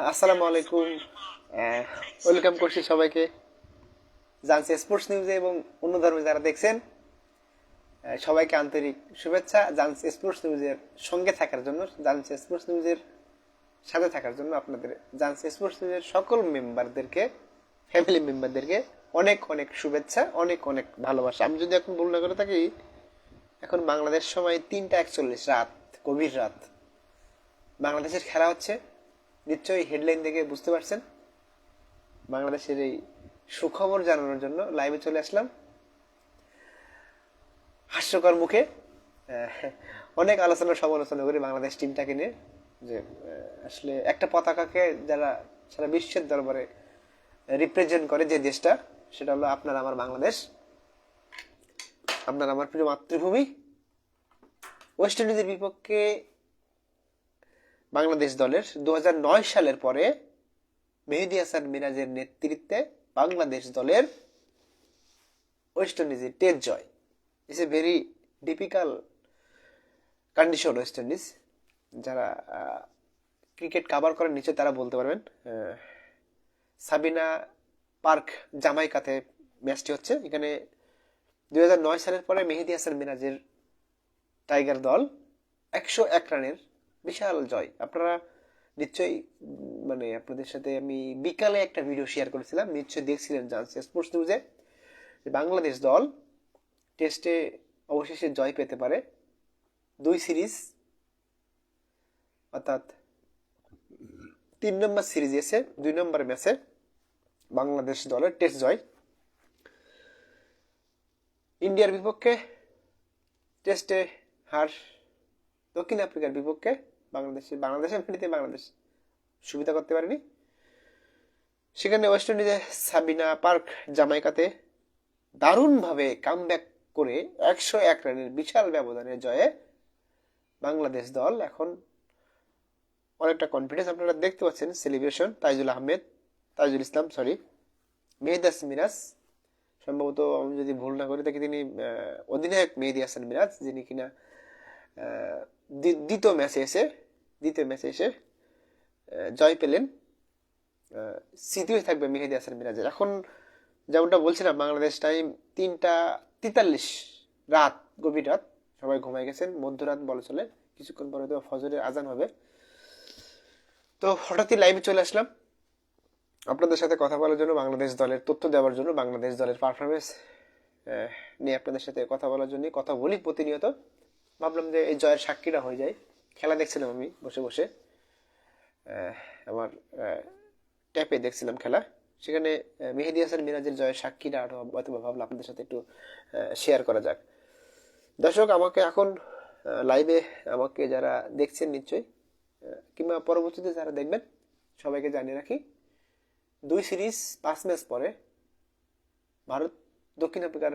আসসালামু আলাইকুম। ওয়েলকাম করছি সবাইকে। জানছি স্পোর্টস নিউজে এবং অন্য ধর্মে যারা দেখছেন সবাইকে আন্তরিক শুভেচ্ছা। জানছি স্পোর্টস নিউজের সঙ্গে থাকার জন্য, জানছি স্পোর্টস নিউজের সাথে থাকার জন্য আপনাদের, জানছি স্পোর্টস নিউজের সকল মেম্বারদেরকে ফ্যামিলি মেম্বারদেরকে অনেক অনেক শুভেচ্ছা, অনেক অনেক ভালোবাসা। আমি যদি এখন বর্ণনা করে থাকি, এখন বাংলাদেশ সময় তিনটা একচল্লিশ রাত, গভীর রাত। বাংলাদেশের খেলা হচ্ছে নিশ্চয়ই হেডলাইন দেখে বুঝতে পারছেন। বাংলাদেশের এই সুখবর জানানোর জন্য লাইভে চলে আসলাম। হাস্যকর মুখে অনেক আলোচনা সমালোচনা করি বাংলাদেশ টিমটাকে নিয়ে যে আসলে একটা পতাকাকে যারা সারা বিশ্বের দরবারে রিপ্রেজেন্ট করে যে দেশটা, সেটা হলো আপনার আমার বাংলাদেশ, আপনার আমার প্রিয় মাতৃভূমি। ওয়েস্ট ইন্ডিজের বিপক্ষে বাংলাদেশ দলের দু হাজার নয় সালের পরে মেহেদি হাসান মিরাজের নেতৃত্বে বাংলাদেশ দলের ওয়েস্ট ইন্ডিজের test Joy. It's a very difficult condition West Indies যারা ক্রিকেট কাভার করেন নিচে তারা বলতে পারবেন সাবিনা পার্ক জামাইকাতে ম্যাচটি হচ্ছে। এখানে দু হাজার নয় সালের পরে মেহেদি হাসান মিরাজের টাইগার দল একশো এক রানের বিশাল জয়। আপনারা নিশ্চয়ই মানে আপনাদের সাথে আমি বিকালে একটা ভিডিও শেয়ার করেছিলাম। নিশ্চয়ই দেখছিলেন জানছে স্পোর্টস নিউজে বাংলাদেশ দল টেস্টে অবশেষে জয় পেতে পারে দুই সিরিজ অর্থাৎ তিন নম্বর সিরিজ এসে, দুই নম্বর ম্যাচে বাংলাদেশ দলের টেস্ট জয়। ইন্ডিয়ার বিপক্ষে টেস্টে হার দক্ষিণ আফ্রিকার বিপক্ষে বাংলাদেশে, বাংলাদেশের মাটিতে বাংলাদেশ সুবিধা করতে পারেনি। সেখানে ওয়েস্ট ইন্ডিজে সাবিনা পার্ক, জামাইকাতে দারুণভাবে কামব্যাক করে একশো এক রানের বিশাল ব্যবধানে জয়ে বাংলাদেশ দল। এখন অনেকটা কনফিডেন্স আপনারা দেখতে পাচ্ছেন সেলিব্রেশন তাইজুল আহমেদ, তাইজুল ইসলাম সরি মেহদাস মিরাজ। সম্ভবত আমি যদি ভুল না করি থাকি তিনি অধিনায়ক মেহেদি হাসান মিরাজ, যিনি কিনা দ্বিতীয় ম্যাচে এসে দ্বিতীয় ম্যাচে এসে জয় পেলেন আহ, স্মৃতি হয়ে থাকবে মেহেদি হাসান মিরাজের। এখন যেমনটা বলছিলাম বাংলাদেশ টাইম তিনটা তেতাল্লিশ রাত গভীর রাত সবাই ঘুমাই গেছেন মধ্যরাত বলে চলে কিছুক্ষণ পরে তো ফজরের আজান হবে। তো হঠাৎই লাইভে চলে আসলাম। আপনাদের সাথে কথা বলার জন্য বাংলাদেশ দলের তথ্য দেওয়ার জন্য বাংলাদেশ দলের পারফরমেন্স নিয়ে আপনাদের সাথে কথা বলার জন্য কথা বলি প্রতিনিয়ত। ভাবলাম যে এই জয়ের সাক্ষীরা হয়ে যায় খেলা দেখছিলাম আমি বসে বসে। আমার ট্যাপে দেখছিলাম খেলা। সেখানে মেহেদি হাসান মিরাজের জয়ের সাক্ষীরা আরও হয়তো বা ভাবলাম আপনাদের সাথে একটু শেয়ার করা যাক। দর্শক, আমাকে এখন লাইভে আমাকে যারা দেখছেন নিশ্চয়ই কিংবা পরবর্তীতে যারা দেখবেন, সবাইকে জানিয়ে রাখি, দুই সিরিজ পাঁচ ম্যাচ পরে, ভারত দক্ষিণ আফ্রিকার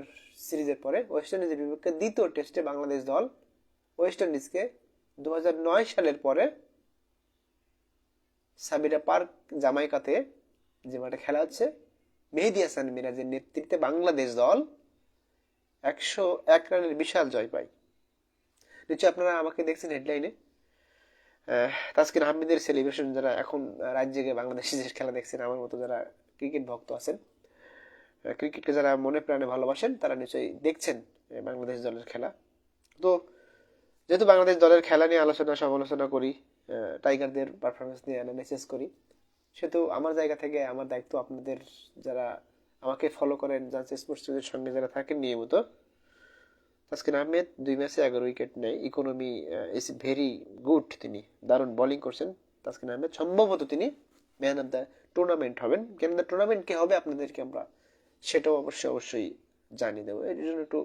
সিরিজের পরে ওয়েস্ট ইন্ডিজের বিপক্ষে দ্বিতীয় টেস্টে বাংলাদেশ দল ওয়েস্ট ইন্ডিজকে দু হাজার নয় সালের পরে সাবিরা পার্ক, জামাইকাতে যে মাঠে খেলা হচ্ছে, মেহেদি হাসান মিরাজের নেতৃত্বে বাংলাদেশ দল একশো এক রানের বিশাল জয় পায়। নিশ্চয়ই আপনারা আমাকে দেখছেন হেডলাইনে। তাসকিন আহমেদের সেলিব্রেশন যারা এখন রাত জেগে বাংলাদেশের খেলা দেখছেন, আমার মতো যারা ক্রিকেট ভক্ত আছেন ক্রিকেটকে যারা মনে প্রাণে ভালোবাসেন, তারা নিশ্চয়ই দেখছেন বাংলাদেশ দলের খেলা। তো যেহেতু বাংলাদেশ দলের খেলা নিয়ে আলোচনা, সমালোচনা করি টাইগারদের পারফরমেন্স নিয়ে অ্যানালাইসিস করি, সেহেতু আমার জায়গা থেকে আমার দায়িত্ব আপনাদের যারা আমাকে ফলো করেন জানছে স্পোর্টস সঙ্গে যারা থাকেন নিয়মিত। তাসকিন আহমেদ দুই ম্যাচে এগারো উইকেট নেয়। ইকোনমি ইজ ভেরি গুড তিনি, দারুণ বোলিং করছেন। তাসকিন আহমেদ সম্ভবত তিনি ম্যান অফ দ্য টুর্নামেন্ট হবেন। ম্যান কেন দ্য টুর্নামেন্ট কে হবে আপনাদেরকে আমরা সেটাও অবশ্যই অবশ্যই জানিয়ে দেবো। এর জন্য একটু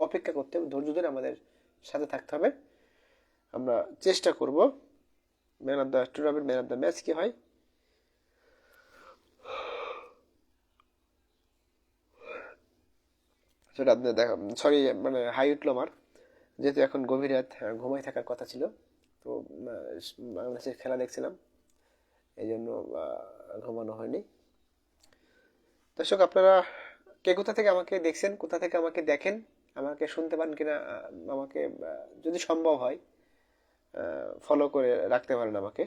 অপেক্ষা করতে হবে। ধৈর্য ধরে আমাদের সাথে থাকতে হবে। আমরা চেষ্টা করব man of the tournament man of the match কি হয়। সেটা আপনি দেখা সরি মানে হাই উঠল আমার। যেহেতু এখন গভীর রাত ঘুমাই থাকার কথা ছিল, তো বাংলাদেশের খেলা দেখছিলাম। এই জন্য ঘুমানো হয়নি। দর্শক, আপনারা কে কোথা থেকে আমাকে দেখছেন, কোথা থেকে আমাকে দেখেন আমাকে শুনতে পান কিনা আমাকে যদি সম্ভব হয় ফলো করে রাখতে পারেন আমাকে।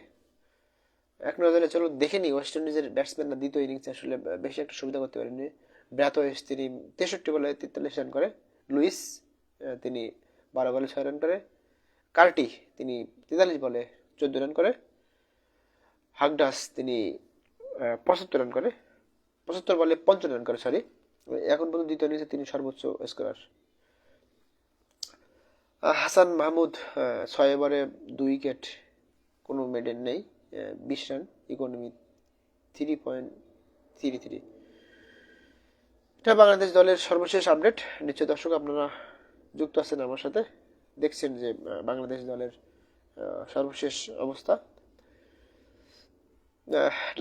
এক নজরে চলো দেখে নিই ওয়েস্ট ইন্ডিজের ব্যাটসম্যানরা দ্বিতীয় ইনিংসে আসলে বেশি একটা সুবিধা করতে পারেননি। ব্র্যাথওয়েস তিনি তেষট্টি বলে তেতাল্লিশ রান করে, লুইস তিনি বারো বলে ছয় রান করে, কার্টি তিনি তেতাল্লিশ বলে চোদ্দ রান করে, হাগডাস তিনি পঁচাত্তর রান করে, পঁচাত্তর বলে পঞ্চান্ন রান করে সরি এখন পর্যন্ত দ্বিতীয় ইনিংসে তিনি সর্বোচ্চ স্কোরার হাসান মাহমুদ ছয় ওভারে দুই উইকেট, কোনো মেডেল নেই বিশ run economy three point three three এটা বাংলাদেশ দলের সর্বশেষ আপডেট নিশ্চয় দর্শক আপনারা যুক্ত আছেন আমার সাথে। দেখছেন যে বাংলাদেশ দলের সর্বশেষ অবস্থা।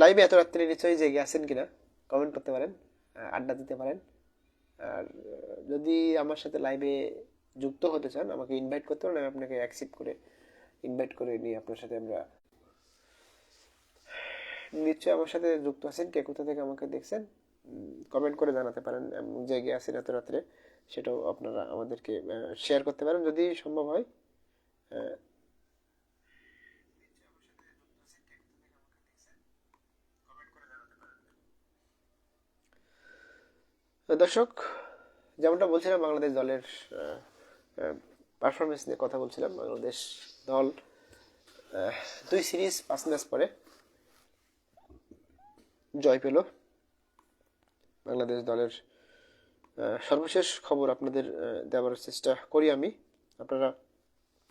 লাইভে এত রাত্রে নিশ্চয়ই জেগে আছেন কিনা? কমেন্ট করতে পারেন আড্ডা দিতে পারেন। আর যদি আমার সাথে লাইভে যুক্ত হতে চান, আমাকে ইনভাইট করতে পারেন, আমি আপনাকে অ্যাকসেপ্ট করে ইনভাইট করে নিয়ে আপনার সাথে আমরা নিশ্চয়ই আমার সাথে যুক্ত আছেন। কে কোথা থেকে আমাকে দেখছেন কমেন্ট করে জানাতে পারেন। জেগে আছেন এত রাত্রে, সেটাও আপনারা আমাদেরকে শেয়ার করতে পারেন যদি সম্ভব হয়। দর্শক, যেমনটা বলছিলাম, বাংলাদেশ দলের পারফরমেন্স নিয়ে কথা বলছিলাম, বাংলাদেশ দল দুই সিরিজ পাঁচ ম্যাচ পরে জয় পেল। বাংলাদেশ দলের সর্বশেষ খবর আপনাদের দেওয়ার চেষ্টা করি আমি। আপনারা,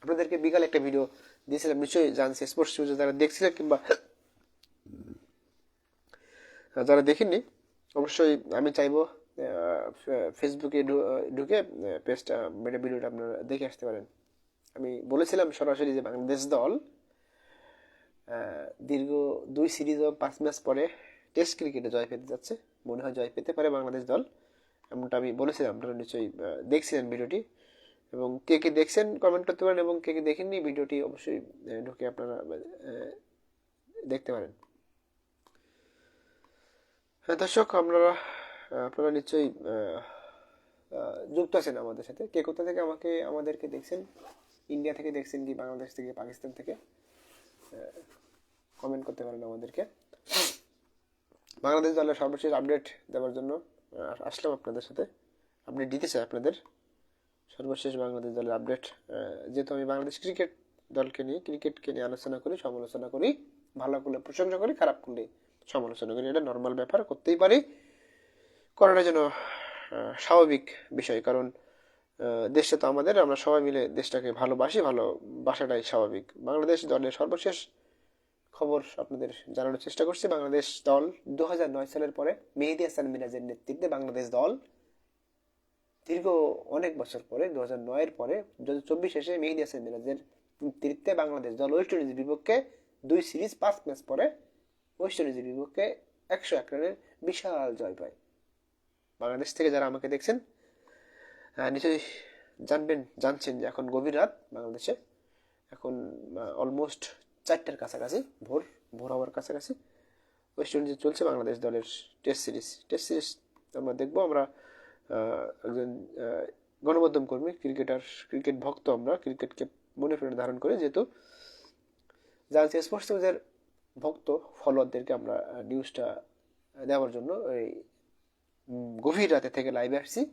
আপনাদেরকে বিকাল একটা ভিডিও দিয়েছিলাম, নিশ্চয়ই জানছি স্পোর্টস নিউজে যারা দেখছিলেন কিংবা যারা দেখেননি, অবশ্যই আমি চাইব ফেসবুকে ঢুকে পেজটা মেটা ভিডিওটা আপনারা দেখে আসতে পারেন। আমি বলেছিলাম সরাসরি যে বাংলাদেশ দল দীর্ঘ দুই সিরিজ ও পাঁচ ম্যাচ পরে টেস্ট ক্রিকেটে জয় পেতে যাচ্ছে। মনে হয় জয় পেতে পারে বাংলাদেশ দল। এমনটা আমি বলেছিলাম, আপনারা নিশ্চয়ই দেখছিলেন ভিডিওটি। এবং কে কে দেখছেন কমেন্ট করতে পারেন এবং কে কে দেখেননি, ভিডিওটি অবশ্যই ঢুকে আপনারা দেখতে পারেন। হ্যাঁ দর্শক, আপনারা আপনারা নিশ্চয়ই যুক্ত আছেন আমাদের সাথে। কে কোথা থেকে আমাকে, আমাদেরকে দেখছেন? ইন্ডিয়া থেকে দেখছেন কি বাংলাদেশ থেকে, পাকিস্তান থেকে? কমেন্ট করতে পারেন আমাদেরকে। বাংলাদেশ দলের সর্বশেষ আপডেট দেওয়ার জন্য আসলাম আপনাদের সাথে। আপডেট দিতে চাই আপনাদের। সর্বশেষ বাংলাদেশ দলের আপডেট যেহেতু আমি বাংলাদেশ ক্রিকেট দলকে নিয়ে ক্রিকেটকে নিয়ে আলোচনা করি, সমালোচনা করি, ভালো করলে প্রশংসা করি, খারাপ করলে সমালোচনা করি, এটা নর্মাল ব্যাপার, করতেই পারি। করাটা যেন স্বাভাবিক বিষয়। কারণ দেশটা তো আমাদের, আমরা সবাই মিলে দেশটাকে ভালোবাসি ভালোবাসাটাই স্বাভাবিক। বাংলাদেশ দলের সর্বশেষ খবর আপনাদের জানানোর চেষ্টা করছি। বাংলাদেশ দল দু সালের পরে মেহেদি হাসান মিরাজের নেতৃত্বে বাংলাদেশ দল দীর্ঘ অনেক বছর পরে দু হাজার নয়ের পরে দু চব্বিশ এসে মেহেদি হাসান মিরাজের নেতৃত্বে বাংলাদেশ দল ওয়েস্ট ইন্ডিজের বিপক্ষে দুই সিরিজ, পাঁচ ম্যাচ পরে ওয়েস্ট ইন্ডিজের বিপক্ষে একশো এক রানের বিশাল জয় পায়। বাংলাদেশ থেকে যারা আমাকে দেখছেন নিশ্চয়ই জানবেন, জানছেন যে এখন গভীর রাত বাংলাদেশে। এখন অলমোস্ট চারটার কাছাকাছি, ভোর ভোর হওয়ার কাছাকাছি। ওয়েস্ট ইন্ডিজে চলছে বাংলাদেশ দলের টেস্ট সিরিজ টেস্ট সিরিজ আমরা দেখব, আমরা একজন গণমাধ্যম কর্মী ক্রিকেটার ক্রিকেট ভক্ত আমরা ক্রিকেটকে মনে প্রাণে ধারণ করে, যেহেতু জানছি স্পোর্টস নিউজের ভক্ত ফলোয়ারদেরকে আমরা নিউজটা দেওয়ার জন্য এই গভীর রাতে থেকে লাইভে আসছি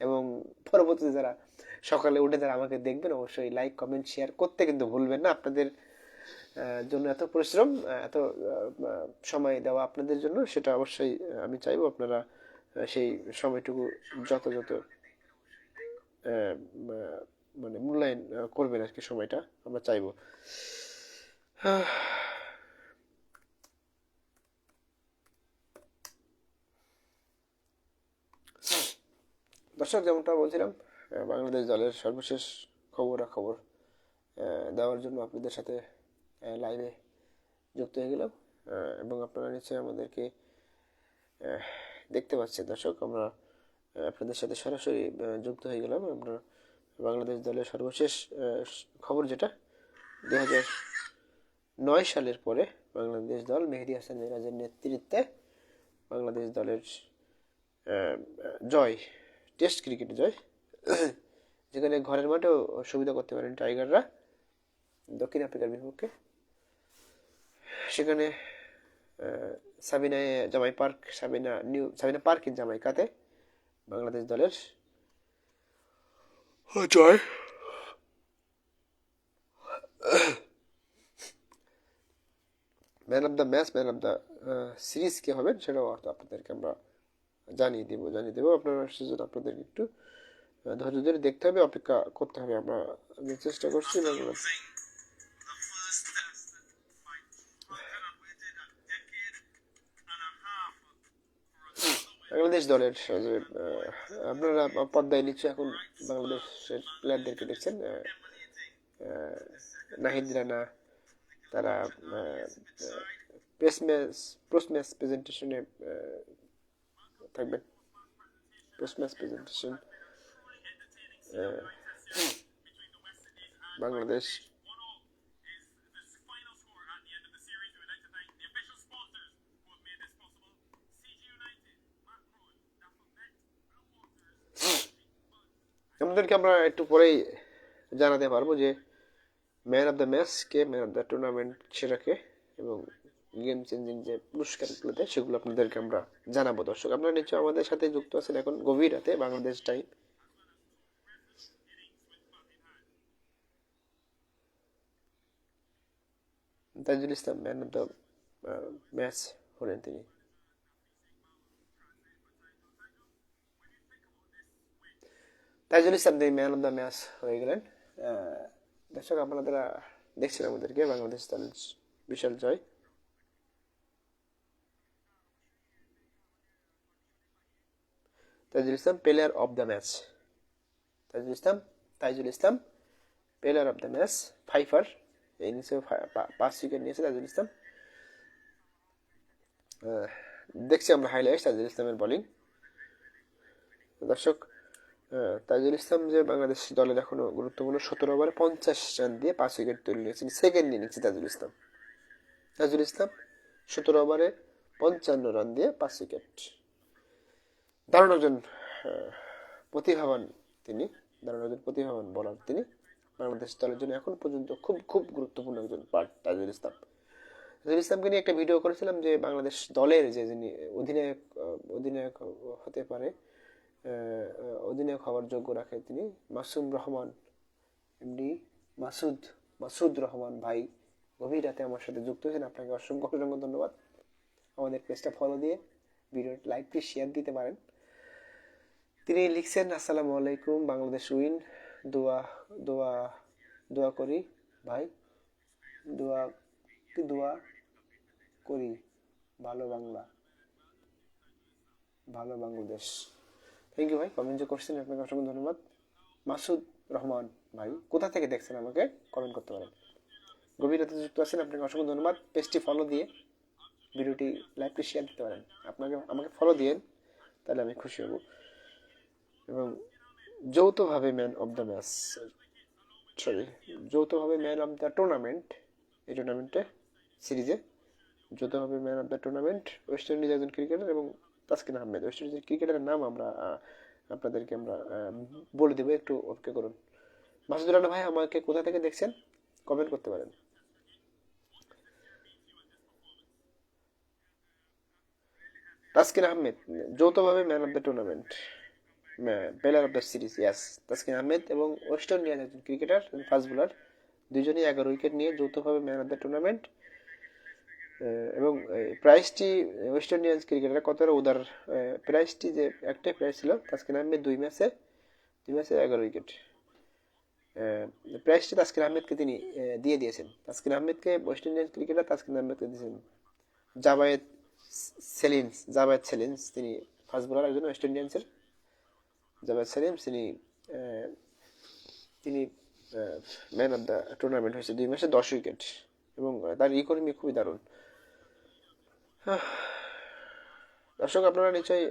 এবং পরবর্তীতে যারা সকালে উঠে যারা আমাকে দেখবেন অবশ্যই লাইক কমেন্ট শেয়ার করতে কিন্তু ভুলবেন না। আপনাদের জন্য এত পরিশ্রম এত সময় দেওয়া আপনাদের জন্য সেটা অবশ্যই আমি চাইব আপনারা সেই সময়টুকু আহ, আহ, মানে মূল্যায়ন করবেন আর কি সময়টা আমরা চাইব। দর্শক, যেমনটা বলছিলাম বাংলাদেশ দলের সর্বশেষ খবরাখবর দেওয়ার জন্য আপনাদের সাথে লাইভে যুক্ত হয়ে গেলাম। এবং আপনারা নিশ্চয়ই আমাদেরকে দেখতে পাচ্ছেন। দর্শক, আমরা আপনাদের সাথে সরাসরি যুক্ত হয়ে গেলাম। আমরা বাংলাদেশ দলের সর্বশেষ খবর যেটা দু হাজার নয় সালের পরে বাংলাদেশ দল মেহেদি হাসান মিরাজের নেতৃত্বে বাংলাদেশ দলের জয় টেস্ট ক্রিকেটে জয় যেখানে ঘরের মাঠেও সুবিধা করতে পারেন টাইগাররা, দক্ষিণ আফ্রিকার বিপক্ষে। সেখানে সাবিনা জামাই Park, Sabina new, Sabina Park in জামাইকাতে বাংলাদেশ দলের জয়। Man of the match man of the series কে হবেন সেটাও আপনাদেরকে আমরা জানিয়ে দেবো জানিয়ে দেবো। আপনারা সেজন্য আপনাদেরকে একটু ধৈর্য ধরে দেখতে হবে, অপেক্ষা করতে হবে। আমরা আমি চেষ্টা করছি বাংলাদেশ দলের আপনারা পদ্মায় নিচ্ছে এখন বাংলাদেশের প্লেয়ারদেরকে দেখছেন নাহিদ রানা, তারা প্রেস ম্যাচ পোস্ট ম্যাচ প্রেজেন্টেশনে থাকবেন বাংলাদেশ আমাদেরকে আমরা একটু পরেই জানাতে পারব যে ম্যান অফ দ্য ম্যাচ কে ম্যান অফ দ্য টুর্নামেন্ট সেটাকে এবং গেম চেঞ্জিং যে পুরস্কারগুলো দেয় সেগুলো আপনাদেরকে আমরা জানাব। দর্শক, আপনারা নিশ্চয়ই আমাদের সাথে যুক্ত আছেন এখন গভীর রাতে, Bangladesh time. Tajul Islam, man of the match হলেন তিনি। তাইজুল ইসলাম, তিনি ম্যান অফ দ্য ম্যাচ হয়ে গেলেন। দর্শক, আপনারা দেখছেন আমাদেরকে, বাংলাদেশ বিশাল জয়। Taijul Islam player of the match Taijul Islam Taijul Islam player of the match fifer এই নিচে পাঁচ উইকেট নিয়েছে তাইজুল ইসলাম। দেখছি আমরা হাইলাইটস তাইজুল ইসলামের বোলিং দর্শক তাজুল ইসলাম যে বাংলাদেশ দলের এখনও গুরুত্বপূর্ণ সতেরো ওভারে পঞ্চাশ রান দিয়ে পাঁচ উইকেট তুলে নিয়েছেন সেকেন্ড ইনিংসে তাজুল ইসলাম। তাজুল ইসলাম সতেরো ওভারে পঞ্চান্ন রান দিয়ে পাঁচ উইকেট দারুণ একজন প্রতিভাবান তিনি দারুণ একজন প্রতিভাবান বলার তিনি। বাংলাদেশ দলের জন্য এখন পর্যন্ত খুব খুব গুরুত্বপূর্ণ একজন পার্ট, তাজুল ইসলাম। তাজুল ইসলামকে নিয়ে একটা ভিডিও করেছিলাম যে বাংলাদেশ দলের যে যিনি অধিনায়ক অধিনায়ক হতে পারে অধিনায়ক হওয়ার যোগ্য রাখে তিনি মাসুম রহমান, এমডি মাসুদ মাসুদ রহমান ভাই। গভীর রাতে আমার সাথে যুক্ত হয়েছেন। আপনাকে অসংখ্য অসংখ্য ধন্যবাদ। আমাদের পেজটা ফলো দিয়ে ভিডিওর লাইকটি শেয়ার দিতে পারেন। তিনি লিখছেন, আসসালামু আলাইকুম, বাংলাদেশ উইন। দোয়া দোয়া দোয়া করি, ভাই। দোয়া, কি দোয়া? করি, ভালো বাংলা। ভালো বাংলাদেশ। থ্যাংক ইউ ভাই। কমেন্ট যে করছেন, আপনাকে অসংখ্য ধন্যবাদ। মাসুদ রহমান, ভাই, কোথা থেকে দেখছেন আমাকে? কমেন্ট করতে পারেন। গভীর রাতে যুক্ত আছেন, আপনাকে অসংখ্য ধন্যবাদ। পেজটি ফলো দিয়ে ভিডিওটি লাইভটি শেয়ার দিতে পারেন। আপনাকে, আমাকে ফলো দিয়ে তাহলে আমি খুশি হব। এবং যৌথভাবে man of the match sorry যৌথভাবে ম্যান অফ দ্য টুর্নামেন্ট এই টুর্নামেন্টে সিরিজে যৌথভাবে man of the tournament West Indies একজন ক্রিকেটার এবং তাসকিন আহমেদ। ওয়েস্ট ইন্ডিজের ক্রিকেটারের নাম আমরা আপনাদেরকে আমরা বলে দেবো। একটু অপেক্ষা করুন। মাসুদুর রানা ভাই, আমাকে কোথা থেকে দেখছেন? কমেন্ট করতে পারেন। তাসকিন আহমেদ, যৌথভাবে man of the tournament player of the series yes Taskin Ahmed এবং ওয়েস্ট ইন্ডিয়ান একজন ক্রিকেটার ফাস্ট বোলার দুজনেই এগারো উইকেট নিয়ে যৌথভাবে ম্যান অফ দ্য টুর্নামেন্ট এবং এই প্রাইসটি ওয়েস্ট ইন্ডিয়ান ক্রিকেটার কতটা উদার? আহ, প্রাইসটি যে একটাই প্রাইস ছিল তাসকিন আহমেদ দুই ম্যাচে দুই ম্যাচে এগারো উইকেট প্রাইসটি তাসকিন আহমেদকে তিনি দিয়ে দিয়েছেন। তাসকিন আহমেদকে ওয়েস্ট ইন্ডিয়ান ক্রিকেটার তাসকিন আহমেদকে দিয়েছেন। জাবায়েদ সেলিন্স জাবায়েদ সেলিন্স তিনি ফাস্ট বোলার একজন ওয়েস্ট ইন্ডিয়ান্সের জাবায়েদ সেলিন্স তিনি তিনি ম্যান অফ দ্য টুর্নামেন্ট হয়েছে দুই ম্যাচে দশ উইকেট এবং তার ইকোনমি খুবই দারুণ। দর্শক, আপনারা নিশ্চয়ই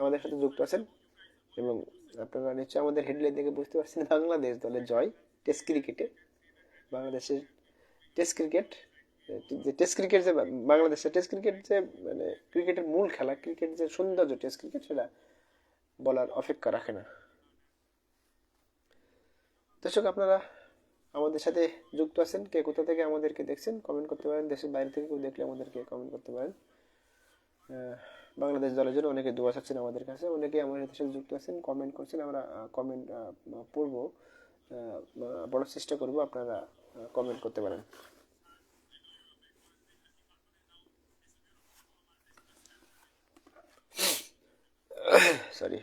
আমাদের সাথে যুক্ত আছেন এবং আপনারা নিশ্চয়ই আমাদের হেডলাইন দেখে বুঝতে পারছেন বাংলাদেশ দলের জয় টেস্ট ক্রিকেটে বাংলাদেশের টেস্ট ক্রিকেট যে টেস্ট ক্রিকেট যে, বাংলাদেশের টেস্ট ক্রিকেট যে মানে ক্রিকেটের মূল খেলা ক্রিকেট যে সৌন্দর্য টেস্ট ক্রিকেট সেটা বলার অপেক্ষা রাখে না। দর্শক, আপনারা আমাদের সাথে যুক্ত আছেন। কে কোথা থেকে আমাদেরকে দেখছেন কমেন্ট করতে পারেন। দেশের বাইরে থেকে কেউ দেখলে আমাদেরকে কমেন্ট করতে পারেন। বাংলাদেশ দলের জন্য অনেকে দোয়া চাচ্ছেন আমাদের কাছে। অনেকে আমাদের সাথে যুক্ত আছেন কমেন্ট করছেন। আমরা কমেন্ট পড়ব বড় চেষ্টা করব। আপনারা কমেন্ট করতে পারেন। সরি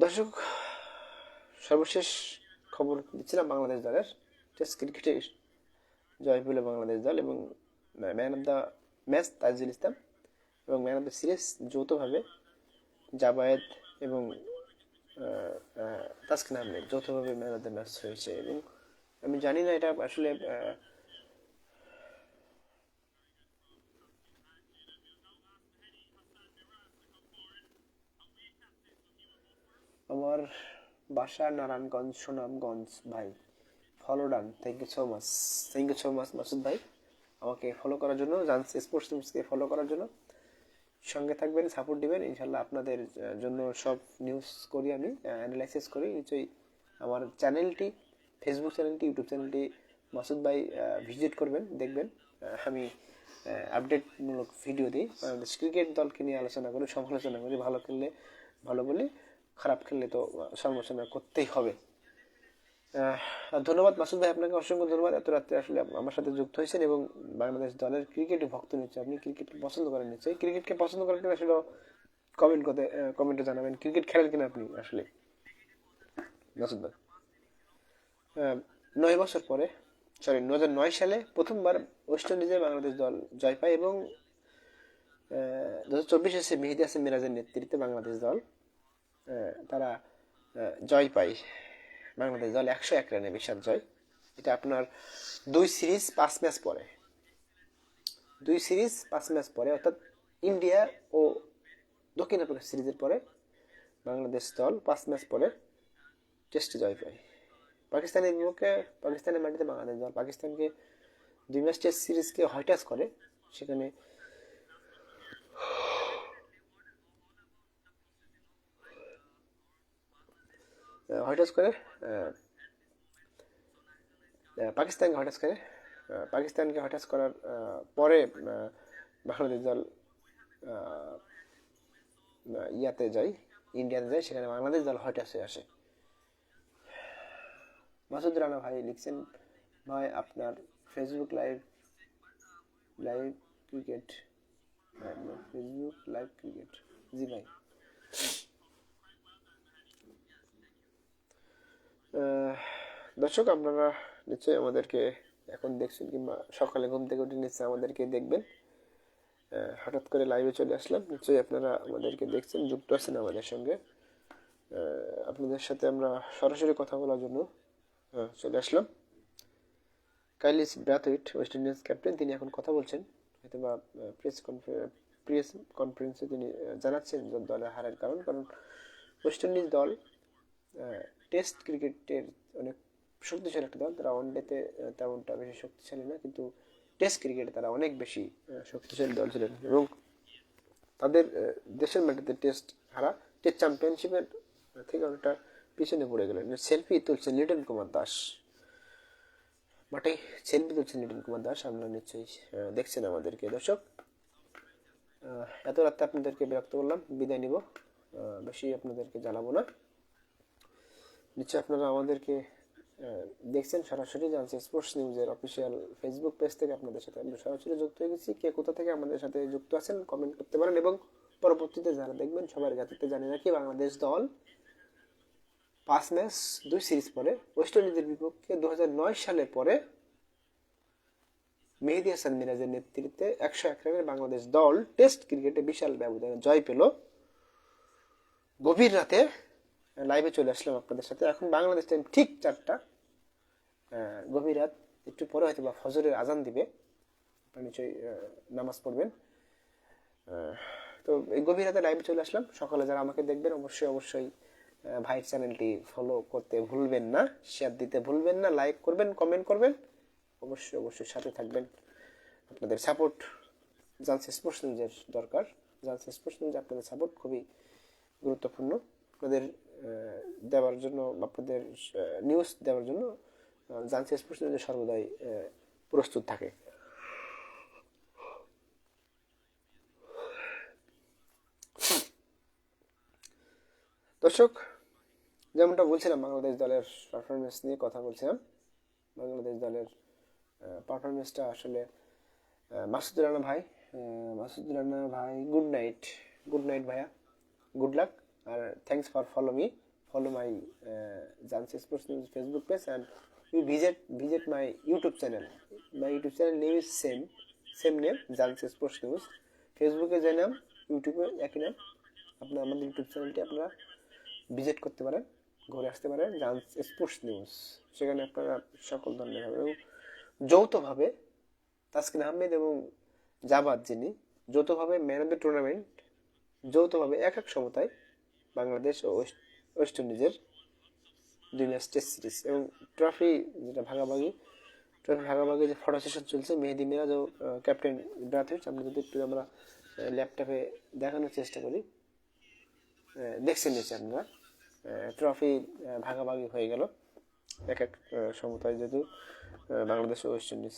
দর্শক, সর্বশেষ খবর দিচ্ছিলাম বাংলাদেশ দলের। টেস্ট ক্রিকেটে জয় পেল বাংলাদেশ দল এবং man of the match Tajul Islam এবং ম্যান অফ দ্য সিরিজ যৌথভাবে জাবায়েদ এবং তাসকিন আহমেদ যৌথভাবে ম্যান অফ দ্য ম্যাচ হয়েছে এবং আমি জানি না এটা আসলে আহ, আমার বাসা নারায়ণগঞ্জ, সুনামগঞ্জ, ভাই। Follow done thank you so much thank you so much Masud ভাই। আমাকে ফলো করার জন্য জান্স স্পোর্টস নিউজকে ফলো করার জন্য। সঙ্গে থাকবেন সাপোর্ট দিবেন। ইনশাল্লাহ আপনাদের জন্য সব নিউজ করি আমি অ্যানালাইসিস করি। নিশ্চয়ই আমার চ্যানেলটি ফেসবুক চ্যানেলটি ইউটিউব চ্যানেলটি মাসুদ ভাই ভিজিট করবেন, দেখবেন। আমি আপডেটমূলক ভিডিও দিই। ক্রিকেট দলকে নিয়ে আলোচনা করি, সমালোচনা করি, ভালো খেললে ভালো বলি। খারাপ খেললে তো সমালোচনা করতেই হবে। ধন্যবাদ মাসুদ ভাই, আপনাকে অসংখ্য ধন্যবাদ। এত রাত্রে আসলে আমার সাথে যুক্ত হয়েছেন এবং বাংলাদেশ দলের ক্রিকেটে ভক্ত নিচ্ছে। আপনি ক্রিকেটকে পছন্দ করেন নিশ্চয়ই। ক্রিকেটকে পছন্দ করেন কিনা আসলে কমেন্ট করতে কমেন্টে জানাবেন। ক্রিকেট খেলেন কিনা আপনি আসলে? মাসুদ ভাই। নয় বছর পরে সরি দু নয় সালে প্রথমবার ওয়েস্ট ইন্ডিজে বাংলাদেশ দল জয় পায় এবং দু হাজার চব্বিশ মেহেদি হাসান মিরাজের নেতৃত্বে বাংলাদেশ দল তারা জয় পায়। বাংলাদেশ দল একশো এক রানে বিশাল জয়। এটা আপনার দুই সিরিজ, পাঁচ ম্যাচ পরে। দুই সিরিজ, পাঁচ ম্যাচ পরে। অর্থাৎ ইন্ডিয়া ও দক্ষিণ আফ্রিকা সিরিজের পরে বাংলাদেশ দল পাঁচ ম্যাচ পরে টেস্টে জয় পায়। পাকিস্তানের বিপক্ষে, পাকিস্তানের মাটিতে বাংলাদেশ দল পাকিস্তানকে দুই ম্যাচ টেস্ট সিরিজকে হয়টাস করে। সেখানে হয়টাস করে পাকিস্তানকে হঠাৎ করে পাকিস্তানকে হঠাৎ করার পরে বাংলাদেশ দল আহ, আহ, ইয়াতে যায় ইন্ডিয়াতে যায় সেখানে বাংলাদেশ দল হঠাৎ হয়ে আসে। মাসুদ রানা ভাই লিখছেন ভাই আপনার Facebook live live cricket Facebook live cricket জি ভাই। দর্শক, আপনারা নিশ্চয়ই আমাদেরকে এখন দেখছেন কিংবা সকালে ঘুম থেকে উঠে নিশ্চয়ই আমাদেরকে দেখবেন। হঠাৎ করে লাইভে চলে আসলাম। নিশ্চয়ই আপনারা আমাদেরকে দেখছেন, যুক্ত আছেন আমাদের সঙ্গে। আপনাদের সাথে আমরা সরাসরি কথা বলার জন্য চলে আসলাম। কাইলিস ব্রাথউইট ওয়েস্ট ইন্ডিজ ক্যাপ্টেন তিনি এখন কথা বলছেন। হয়তো বা প্রেস কনফারেন্স প্রেস কনফারেন্সে তিনি জানাচ্ছেন দলের হারের কারণ কারণ ওয়েস্ট ইন্ডিজ দল টেস্ট ক্রিকেটের অনেক শক্তিশালী একটা দল। তারা ওয়ানডেতে তেমনটা বেশি শক্তিশালী না, কিন্তু টেস্ট ক্রিকেটে তারা অনেক বেশি শক্তিশালী দল ছিলেন। এবং তাদের দেশের মাটিতে টেস্ট হারা, টেস্ট চ্যাম্পিয়নশিপের থেকে অনেকটা পিছনে পড়ে গেলেন। সেলফি তুলছেন লিটন কুমার দাস। মাঠে সেলফি তুলছেন লিটন কুমার দাস, আপনারা নিশ্চয়ই দেখছেন আমাদেরকে। দর্শক এত রাতে আপনাদেরকে বিরক্ত করলাম, বিদায় নিব। বেশি আপনাদেরকে জানাব না। নিশ্চয়ই আপনারা আমাদেরকে দেখছেন সরাসরি জানছে স্পোর্টস নিউজের অফিসিয়াল ফেসবুক পেজ থেকে আপনাদের সাথে। আমরা সরাসরি যুক্ত হয়ে গেছি। কে কোথা থেকে আমাদের সাথে যুক্ত আছেন কমেন্ট করতে পারেন এবং পরবর্তীতে যারা দেখবেন সবার কাছে জানি রাখি, বাংলাদেশ দল পাঁচ ম্যাচ দুই সিরিজ পরে ওয়েস্ট ইন্ডিজের বিপক্ষে দু সালের পরে মেহেদি হাসান মিরাজের নেতৃত্বে একশো এক রানের বাংলাদেশ দল টেস্ট ক্রিকেটে বিশাল ব্যবধানে জয় পেল। গভীর রাতে লাইভে চলে আসলাম আপনাদের সাথে। এখন বাংলাদেশ টাইম ঠিক চারটা। গভীর রাত, একটু পরে হয়তো বা ফজরের আজান দিবে। নিশ্চয়ই নামাজ পড়বেন। তো এই গভীর রাতে লাইভে চলে আসলাম। সকালে যারা আমাকে দেখবেন, অবশ্যই অবশ্যই ভাইয়ের চ্যানেলটি ফলো করতে ভুলবেন না শেয়ার দিতে ভুলবেন না লাইক করবেন কমেন্ট করবেন। অবশ্যই অবশ্যই সাথে থাকবেন। আপনাদের সাপোর্ট জানস স্পোর্টস নিউজের দরকার। জানস স্পোর্টস নিউজ আপনাদের সাপোর্ট খুবই গুরুত্বপূর্ণ। আপনাদের দেওয়ার জন্য, আপনাদের নিউজ দেওয়ার জন্য জানস স্পোর্টস সর্বদাই প্রস্তুত থাকে। দর্শক, যেমনটা বলছিলাম, বাংলাদেশ দলের পারফরমেন্স নিয়ে কথা বলছিলাম। বাংলাদেশ দলের পারফরমেন্সটা আসলে মাসুদুর রানা ভাই মাসুদুর রানা ভাই গুড নাইট গুড নাইট ভাইয়া good luck R thanks for follow me follow my Jans sports news Facebook page and you visit visit my YouTube channel my YouTube channel name is same same name Jans sports news ফেসবুকে যে নাম ইউটিউবে একই নাম। আপনার আমাদের YouTube চ্যানেলটি আপনারা ভিজিট করতে পারেন, ঘুরে আসতে পারেন ডান্স স্পোর্টস নিউজ সেখানে আপনারা সকল ধরনের হবে এবং যৌথভাবে তাসকিন আহমেদ এবং জাবাদ যিনি, যৌথভাবে ম্যান অফ দ্য টুর্নামেন্ট, যৌথভাবে এক এক সমতায় বাংলাদেশ ও ওয়েস্ট ইন্ডিজের দুই ম্যাচ টেস্ট সিরিজ। এবং ট্রফি যেটা ভাগাভাগি, ট্রফি ভাগাভাগি যে ফটো সেশন চলছে, মেহেদি মিরাজ ও ক্যাপ্টেন ইব্রাহিম আমরা যদি একটু আমরা ল্যাপটপে দেখানোর চেষ্টা করি। দেখছেন নিচে আপনারা ট্রফি ভাগাভাগি হয়ে গেল। এক এক সমতায় যেহেতু বাংলাদেশ ও ওয়েস্ট ইন্ডিজ।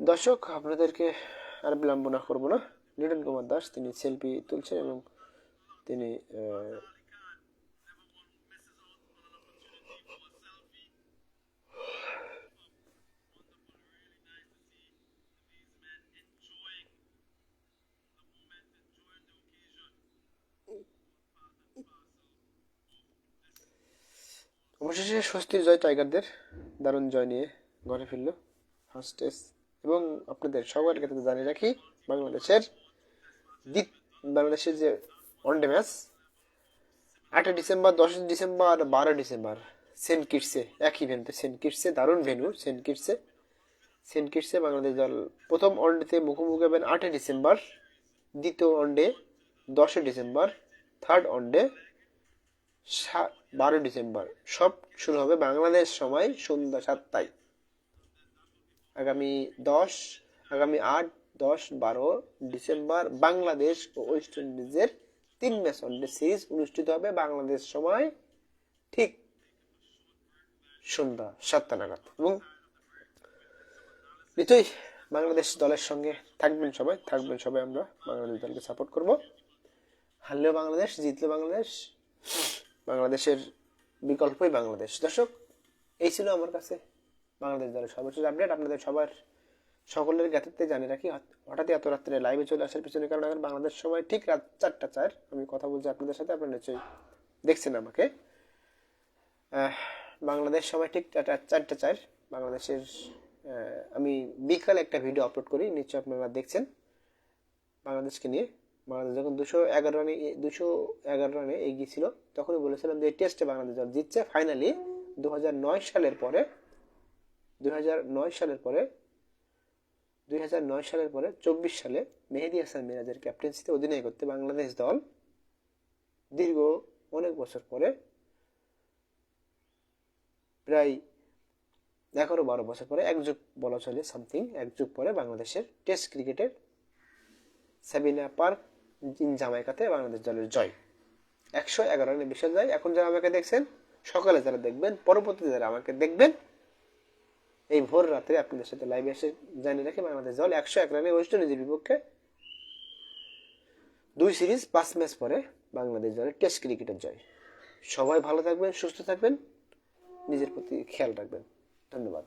দর্শক, আপনাদেরকে আর বিলম্ব না করব না। লিটন কুমার দাস, তিনি সেলফি তুলছেন এবং তিনি অবশেষে স্বস্তির জয় টাইগারদের, দারুণ জয় নিয়ে ঘরে ফিরল ফার্স্ট এবং আপনাদের সবার কাছে জানিয়ে রাখি, বাংলাদেশের দ্বিত বাংলাদেশের যে ওয়ানডে ম্যাচ আটই ডিসেম্বর দশই ডিসেম্বর বারো ডিসেম্বর সেন্ট কিটসে একই ভেন্যুতে সেন্ট কিটসে দারুণ ভেন্যু সেন্ট কিটসে সেন্ট কিটসে বাংলাদেশ দল প্রথম ওয়ানডেতে মুখোমুখি হবেন আটই ডিসেম্বর দ্বিতীয় ওয়ানডে দশই ডিসেম্বর থার্ড ওয়ানডে বারো ডিসেম্বর সব শুরু হবে বাংলাদেশ সময় সন্ধ্যা সাতটায়। আগামী দশ, আগামী আট, দশ, বারো ডিসেম্বর বাংলাদেশ ও ওয়েস্ট ইন্ডিজের তিন ম্যাচ ওয়ানডে সিরিজ অনুষ্ঠিত হবে বাংলাদেশ সময় ঠিক সন্ধ্যা সাতটা নাগাদ এবং নিশ্চয়ই বাংলাদেশ দলের সঙ্গে থাকবেন সবাই থাকবেন সবাই আমরা। বাংলাদেশ দলকে সাপোর্ট করব। হারলেও বাংলাদেশ, জিতলেও বাংলাদেশ, বাংলাদেশের বিকল্পই বাংলাদেশ। দর্শক, এই ছিল আমার কাছে বাংলাদেশ দলের সর্বোচ্চ আপডেট আপনাদের সবার সকলের জ্ঞাতার্থে জানিয়ে রাখি হঠাৎই এত রাত্রে লাইভে চলে আসার পিছনে কারণ এখন বাংলাদেশ সময় ঠিক রাত চারটা চার। আমি কথা বলছি আপনাদের সাথে, আপনারা নিশ্চয়ই দেখছেন আমাকে। বাংলাদেশ সময় ঠিক চারটা চার। বাংলাদেশের আমি বিকালে একটা ভিডিও আপলোড করি, নিশ্চয়ই আপনারা দেখছেন। বাংলাদেশকে নিয়ে। বাংলাদেশ যখন দুশো এগারো রানে, দুশো এগারো রানে এগিয়ে ছিল, তখনই বলেছিলাম যে টেস্টে বাংলাদেশ দল জিতছে। ফাইনালি দু সালের পরে নয় সালের পরে দুই সালের পরে চব্বিশ সালে মেহেদি হাসান মিরাজের ক্যাপ্টেন্সিতে অধিনায়কত্বে বাংলাদেশ দল দীর্ঘ অনেক বছর পরে, প্রায় এগারো বারো বছর পরে, এক যুগ বলা চলে সামথিং এক যুগ পরে বাংলাদেশের টেস্ট ক্রিকেটের সাবিনা পার্ক ইন জামাইকাতে বাংলাদেশ দলের জয়। একশো এগারো রানের বিশাল জয়। এখন যারা আমাকে দেখছেন, সকালে যারা দেখবেন, পরবর্তীতে যারা আমাকে দেখবেন এই ভোর রাত্রে আপনাদের সাথে লাইভে এসে জানিয়ে রাখি বাংলাদেশ দল একশো এক রানে ওয়েস্ট ইন্ডিজের বিপক্ষে দুই সিরিজ পাঁচ ম্যাচ পরে বাংলাদেশ দলের টেস্ট ক্রিকেটের জয়। সবাই ভালো থাকবেন, সুস্থ থাকবেন, নিজের প্রতি খেয়াল রাখবেন। ধন্যবাদ।